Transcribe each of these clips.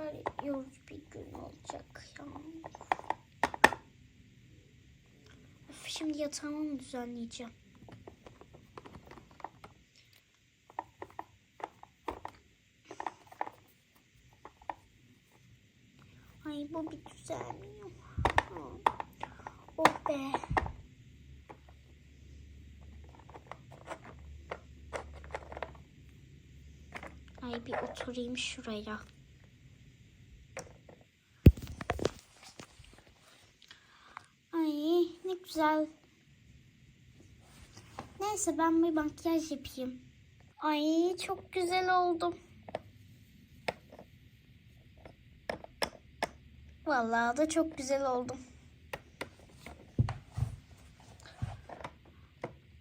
kadar yorucu bir gün olacak ya. Of, şimdi yatağımı mı düzenleyeceğim? Ay bu bir düzenliyor. Oh be. Ay bir oturayım şuraya. Ay ne güzel. Neyse ben bir makyaj yapayım. Ay çok güzel oldum. Vallahi da çok güzel oldum.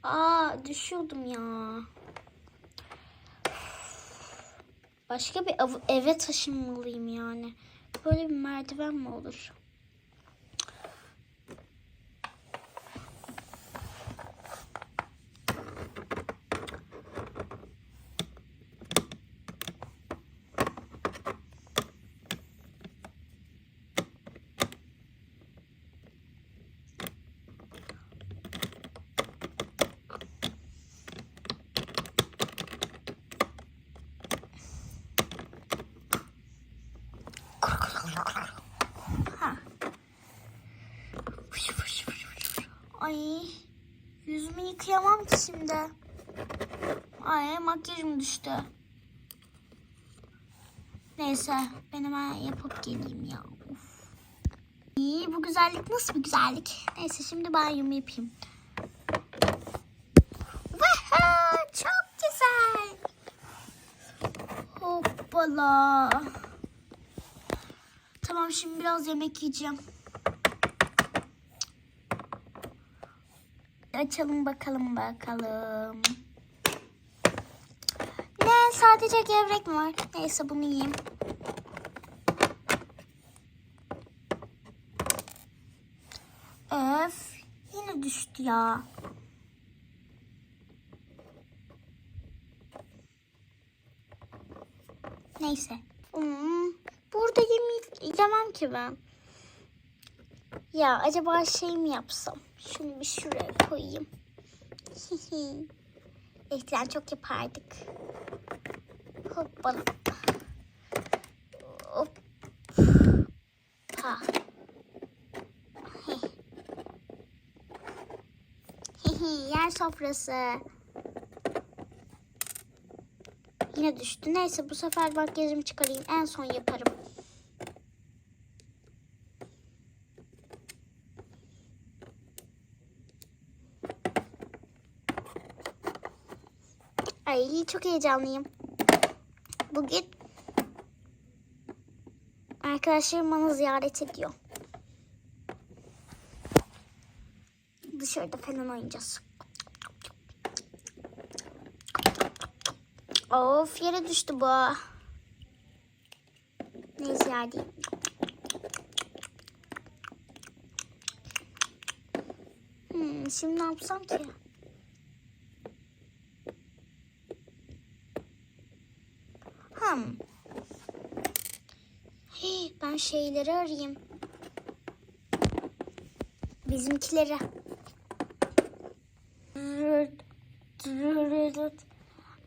Aa düşüyordum ya. Başka bir eve taşınmalıyım yani. Böyle bir merdiven mi olur? Ay yüzümü yıkayamam ki şimdi. Ay makyajım düştü. Neyse ben hemen yapıp geleyim ya. Of. İyi bu güzellik nasıl bir güzellik? Neyse şimdi banyomu yapayım. Vaha, çok güzel. Hoppala. Tamam şimdi biraz yemek yiyeceğim. Açalım bakalım bakalım. Ne sadece gevrek mi var? Neyse bunu yiyeyim. Öf yine düştü ya. Neyse. Hmm, burada yeme yemem ki ben. Ya acaba şey mi yapsam? Şunu bir şuraya koyayım. Eskiden çok yapardık. Hoppala. Hop. Ha. Heh. Yer sofrası. Yine düştü. Neyse bu sefer makyajımı çıkarayım. En son yaparım. Ay çok heyecanlıyım. Bugün arkadaşlarım bana ziyaret ediyor. Dışarıda falan oynayacağız. Of yere düştü bu. Neyse değil. Hmm, şimdi ne yapsam ki? Hmm. Hey, ben şeyleri arayayım. Bizimkileri.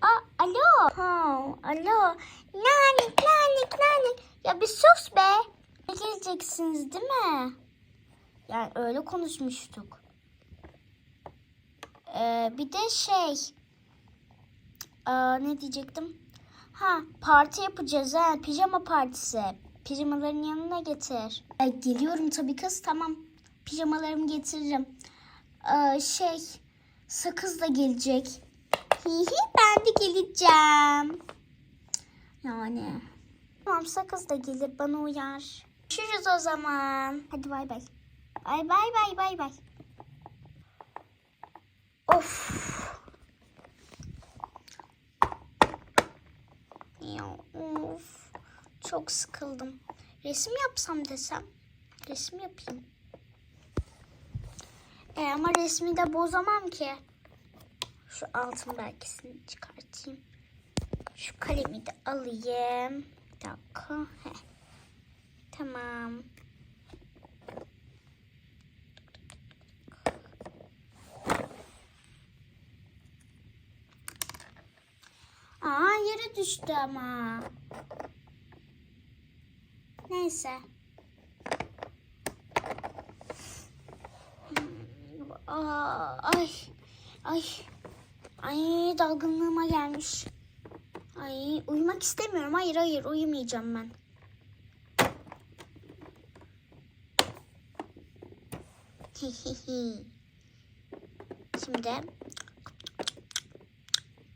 Aa, alo. Ha, alo. Nanik, nanik, nanik. Ya bir sus be. Ne geleceksiniz değil mi? Yani öyle konuşmuştuk. Ee, bir de şey. Aa, ne diyecektim? Ha parti yapacağız ha. Pijama partisi. Pijamaların yanına getir. Ay, geliyorum tabii kız tamam. Pijamalarımı getiririm. Ee, şey sakız da gelecek. Hihi ben de geleceğim. Yani. Tamam sakız da gelir bana uyar. Görüşürüz o zaman. Hadi bay bay. Bay bay bay bay bay. Of. Ya of. Çok sıkıldım. Resim yapsam desem. Resim yapayım. E ama resmi de bozamam ki. Şu altın belgesini çıkartayım. Şu kalemi de alayım. Bir dakika. Heh. Tamam. Aa yere düştü ama. Neyse. Aa, ay. Ay. Ay dalgınlığıma gelmiş. Ay uyumak istemiyorum. Hayır hayır uyumayacağım ben. Şimdi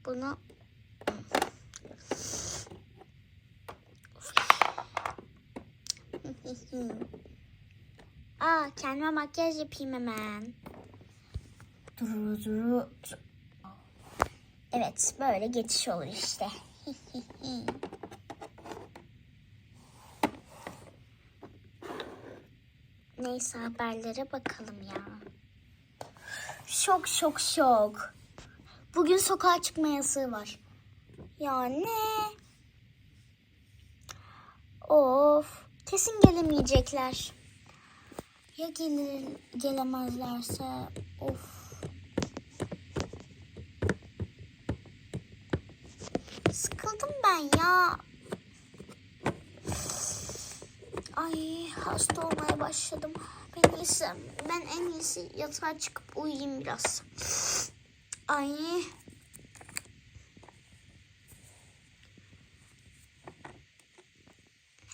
bunu Aa kendime makyaj yapayım hemen. Duru duru. Evet böyle geçiş olur işte. Neyse haberlere bakalım ya. Şok şok şok. Bugün sokağa çıkma yasağı var. Ya ne? Of. Kesin gelemeyecekler. Ya gelir, gelemezlerse? Of. Sıkıldım ben ya. Ay hasta olmaya başladım. Ben iyisi, ben en iyisi yatağa çıkıp uyuyayım biraz. Ay.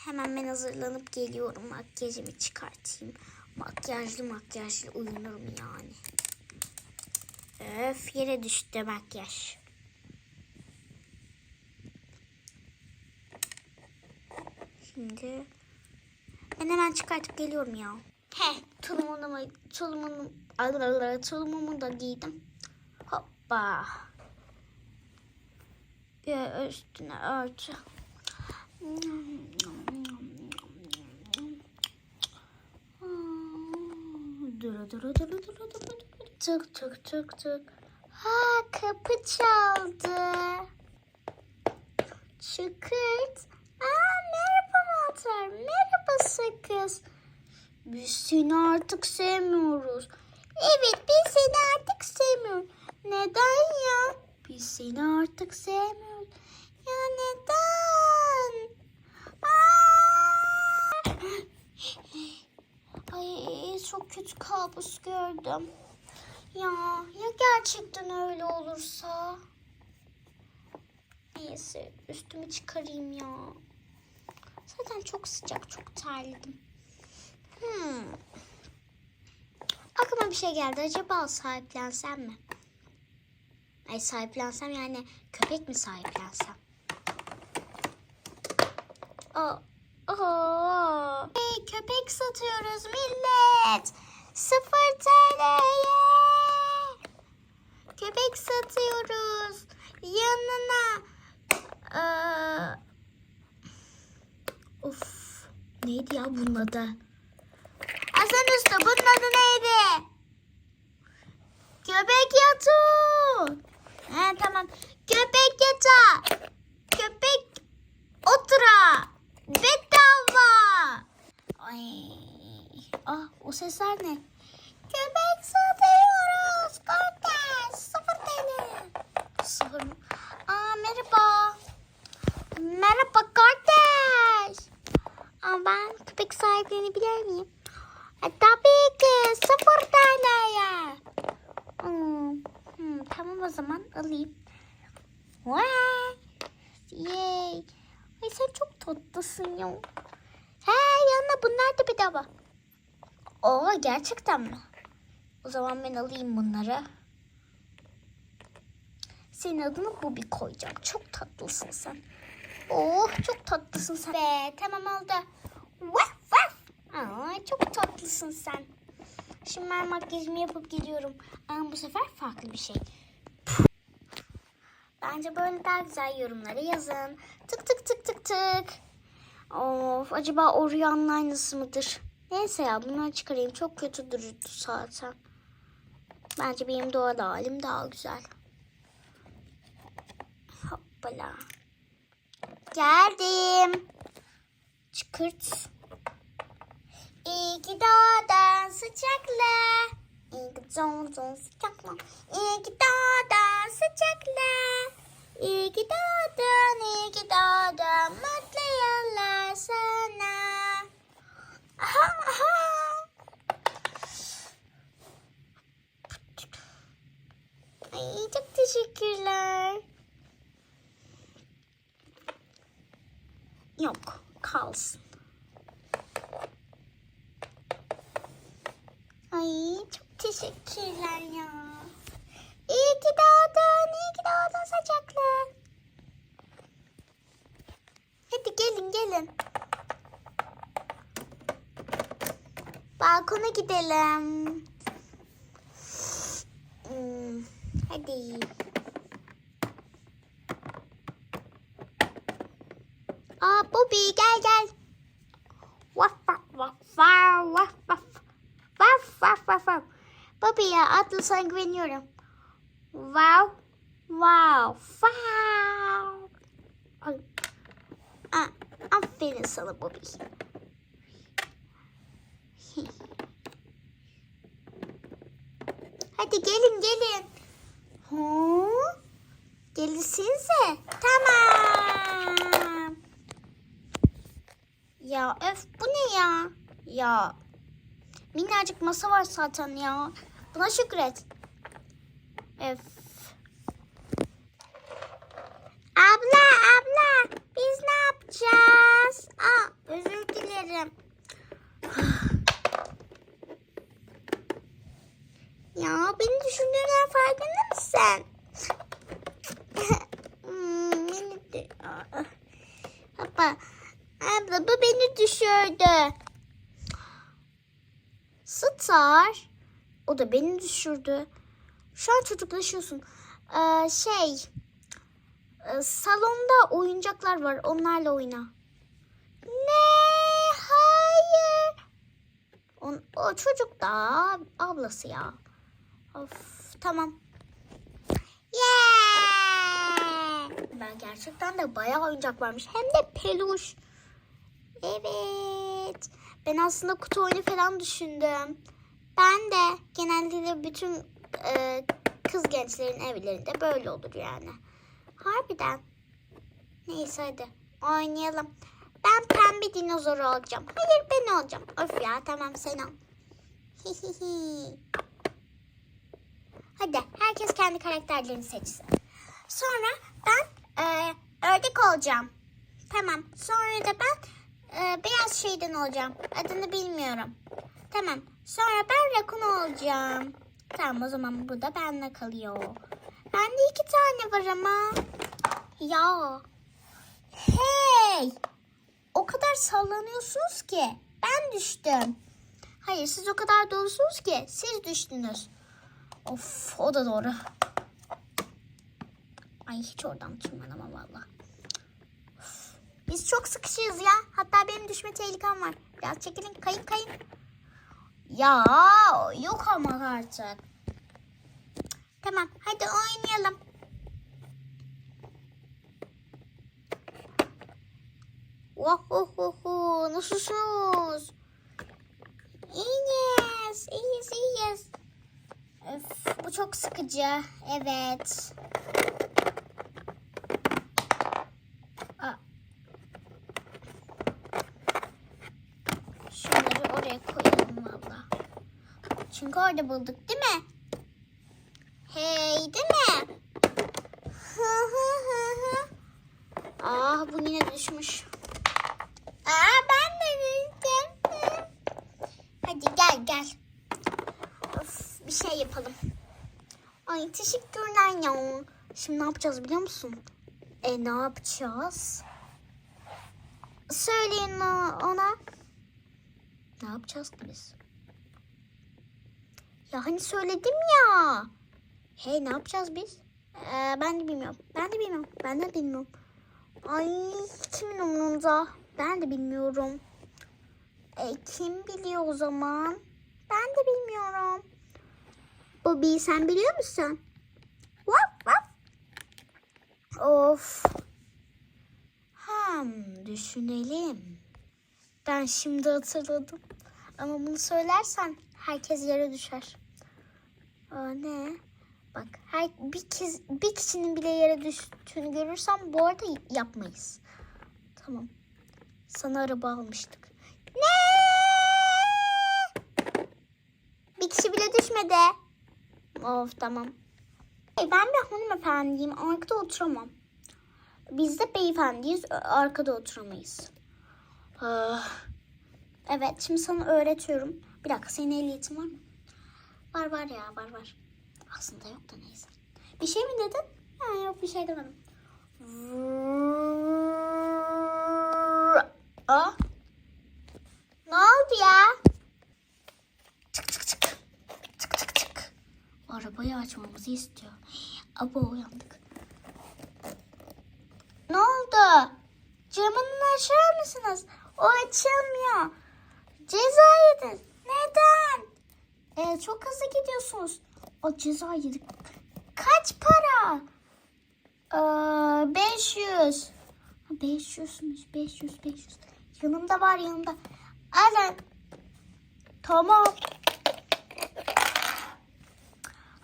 Hemen ben hazırlanıp geliyorum. Makyajımı çıkartayım. Makyajlı makyajlı uyunurum yani. Öf yere düştü makyaj. Şimdi ben hemen çıkartıp geliyorum ya. He tulumumu, tulumumu, tulumumu da giydim. Hoppa. Bir üstüne örtü. Duru duru duru duru duru. Tık tık tık tık. Ha kapı çaldı. Çıkırt. Aa merhaba mantar. Merhaba sakız. Biz seni artık sevmiyoruz. Evet biz seni artık sevmiyoruz. Neden ya? Biz seni artık sevmiyoruz. Ya neden? Aa! Ay çok kötü kabus gördüm. Ya ya gerçekten öyle olursa? Neyse üstümü çıkarayım ya. Zaten çok sıcak çok terledim. Hmm. Aklıma bir şey geldi. Acaba sahiplensem mi? Ay sahiplensem yani köpek mi sahiplensem? Aa, aa. Hey, köpek satıyoruz millet. Sıfır TL'ye. Köpek satıyoruz. Yanına. Aa, of. Neydi ya bunun adı? Hasan Usta bunun adı neydi? Köpek yatağı. He tamam. Köpek yatağı. Köpek otura. Bedava. Ay. Ah o sesler ne? Köpek satıyoruz. Kardeş. Sıfır TL. Sıfır mı? Aa merhaba. Merhaba kardeş. Aa, ben köpek sahiplenebilir miyim? E, tabii ki sıfır TL'ye. Hmm, hmm, tamam o zaman alayım. Vay. Yay. Ay sen çok tatlısın ya. He yanına bunlar da bedava. Oo gerçekten mi? O zaman ben alayım bunları. Senin adını Bubi koyacağım. Çok tatlısın sen. Oh çok tatlısın sen. Be tamam oldu. Vaf vaf. Aa, çok tatlısın sen. Şimdi ben makyajımı yapıp geliyorum. Ama bu sefer farklı bir şey. Bence böyle daha güzel yorumları yazın. Tık tık tık tık tık. Of acaba o rüyanın aynısı mıdır? Neyse ya bunları çıkarayım. Çok kötü durdu zaten. Bence benim doğal halim daha güzel. Hoppala. Geldim. Çıkırt. İyi ki sıcakla. İyi ki doğdun sıcakla. İyi ki sıcakla. İyi ki doğdun, iyi ki doğdun. Mutlu yıllar sana. Aha, aha. Ay, çok teşekkürler. Yok, kalsın. Ay, çok teşekkürler ya. Ki doğdun, iyi ki doğdun saçaklı. Hadi gelin, gelin. Balkona gidelim. Hmm, hadi. Aa Bobby gel gel. Vaf vaf vaf vaf vaf vaf. Vaf vaf vaf. Bobby ya atlı sana güveniyorum. Wow. Wow. Wow. Aa, aferin sana Bobby. Hadi gelin gelin. Hı? Gelirsinize. Tamam. Ya öf bu ne ya? Ya minnacık masa var zaten ya. Buna şükret. Öf. Abla abla biz ne yapacağız? Aa özür dilerim. Ya beni düşündüğünden farkında mısın? Hmm. Baba, abla bu beni düşürdü. Star. O da beni düşürdü. Şu an çocuklaşıyorsun. Ee, şey... e, salonda oyuncaklar var. Onlarla oyna. Ne? Hayır. O, o çocuk da ablası ya. Of tamam. Yeah! Ben gerçekten de bayağı oyuncak varmış. Hem de peluş. Evet. Ben aslında kutu oyunu falan düşündüm. Ben de genellikle bütün e, kız gençlerin evlerinde böyle olur yani. Harbiden. Neyse hadi oynayalım. Ben pembe dinozor olacağım. Hayır ben olacağım. Of ya tamam sen ol. Hadi herkes kendi karakterlerini seçsin. Sonra ben e, ördek olacağım. Tamam. Sonra da ben e, beyaz şeyden olacağım. Adını bilmiyorum. Tamam. Sonra ben rakun olacağım. Tamam o zaman bu da benimle kalıyor. Bende iki tane var ama. Ya. Hey. O kadar sallanıyorsunuz ki. Ben düştüm. Hayır siz o kadar dolusunuz ki siz düştünüz. Of o da doğru. Ay hiç oradan tırmanamam valla. Biz çok sıkışığız ya. Hatta benim düşme tehlikem var. Biraz çekilin kayın kayın. Ya yok ama artık. Tamam hadi oynayalım. Ohohoho nasılsınız? İyiyiz, iyiyiz, iyiyiz. Öf, bu çok sıkıcı. Evet. Aa. Şunları oraya koyalım valla. Çünkü orada bulduk değil mi? Hey değil mi? Hı hı hı hı. Ah bu yine düşmüş. Aa ben de düştüm. Hadi gel gel. Of, bir şey yapalım. Ay teşekkürler ya. Şimdi ne yapacağız biliyor musun? E ne yapacağız? Söyleyin ona. Ne yapacağız biz? Ya hani söyledim ya. Hey ne yapacağız biz? Ee, ben de bilmiyorum. Ben de bilmiyorum. Ben de bilmiyorum. Ay kimin umurunda? Ben de bilmiyorum. E, kim biliyor o zaman? Ben de bilmiyorum. Bobby sen biliyor musun? Vaf vaf. Of. Hmm, düşünelim. Ben şimdi hatırladım. Ama bunu söylersen herkes yere düşer. Aa, ne? Bak her bir kez bir kişinin bile yere düştüğünü görürsem bu arada yapmayız. Tamam. Sana araba almıştık. Ne? Bir kişi bile düşmedi. Of tamam. Hey, ben bir hanımefendiyim. Arkada oturamam. Biz de beyefendiyiz. Arkada oturamayız. Ah. Evet şimdi sana öğretiyorum. Bir dakika senin ehliyetin var mı? Var var ya var var. Aslında yok da neyse. Bir şey mi dedin? Ha, yok bir şey demedim. Aa. Ne oldu ya? Çık çık çık. Çık çık çık. Arabayı açmamızı istiyor. Aba uyandık. Ne oldu? Camını açar mısınız? O açılmıyor. Ceza yedin. Neden? Ee, çok hızlı gidiyorsunuz. O ceza yedik. Kaç para? Ee, 500. Ha, 500'müş. 500, 500. Yanımda var yanımda. Alın. Tamam.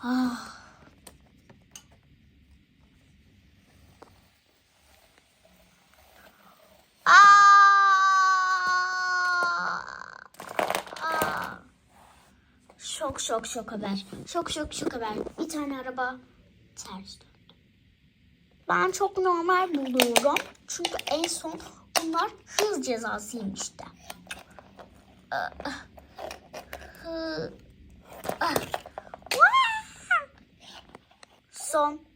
Ah. Aa! Aa! Şok şok haber. Şok şok şok haber. Bir tane araba ters döndü. Ben çok normal buluyorum. Çünkü en son bunlar hız cezasıymış da. Ah, ah. Son